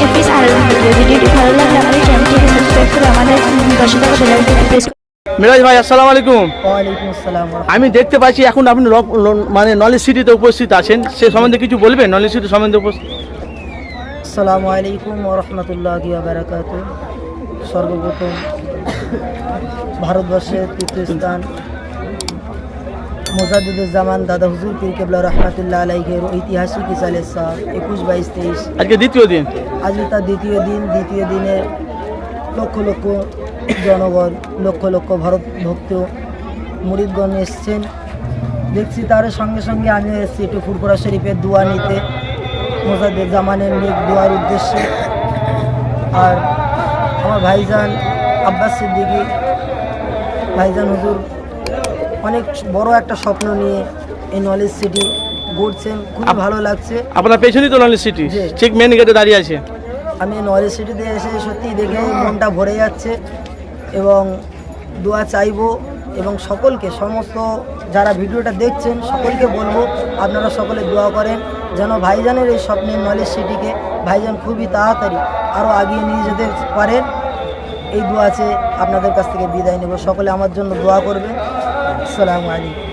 ভিডিওটি ভালো লাগলে আমাদের চ্যানেলটিকে সাবস্ক্রাইব করে আমাদের পাশে থাকা বেল আইকনটি প্রেস মিরাজ ভাই আসসালামু আলাইকুম। ওয়ালাইকুম আসসালাম আমি দেখতে পাচ্ছি এখন আপনি মানে নলেজ সিটিতে উপস্থিত আছেন। সে সম্বন্ধে কিছু বলবেন? নলেজ সিটি সম্বন্ধে উপস্থিত আসসালামু আলাইকুম ওরহমতুল্লাহ বারাকাত। সর্বপ্রথম ভারতবর্ষের তীর্থস্থান মোজাদুজ্জামান দাদা হুজুর পীর কেবলা রহমতুল্লাহ আলাইহের ঐতিহাসিক ইসালের সাল একুশ বাইশ তেইশ। আজকে দ্বিতীয় দিন। আজকে তার দ্বিতীয় দিন, দ্বিতীয় দিনে লক্ষ লক্ষ জনগণ, লক্ষ লক্ষ ভারত ভক্ত মুরিদগণ এসছেন। দেখছি তার সঙ্গে সঙ্গে আমি এসেছি একটু ফুরপুরা শরীফের দোয়া নিতে। মোজাদের জামানের মেঘ দোয়ার উদ্দেশ্যে। আর আমার ভাইজান আব্বাস সিদ্দিকি, ভাইজান হুজুর, অনেক বড় একটা স্বপ্ন নিয়ে এই নলেজ সিটি গড়ছেন খুবই ভালো লাগছে। আপনার পেছনেই তো নলেজ সিটি। ঠিক মেন গেটে দাঁড়িয়ে আছে। আমি নলেজ সিটিতে এসে সত্যি দেখে মনটা ভরে যাচ্ছে এবং দোয়া চাইব এবং সকলকে সমস্ত যারা ভিডিওটা দেখছেন সকলকে বলব আপনারা সকলে দোয়া করেন যেন ভাইজানের এই স্বপ্নের নলেজ সিটিকে ভাইজান খুবই তাড়াতাড়ি আরও আগিয়ে নিয়ে যেতে পারেন। এই দোয়া আছে আপনাদের কাছ থেকে বিদায় নেব। সকলে আমার জন্য দোয়া করবে আসসালামু আলাইকুম।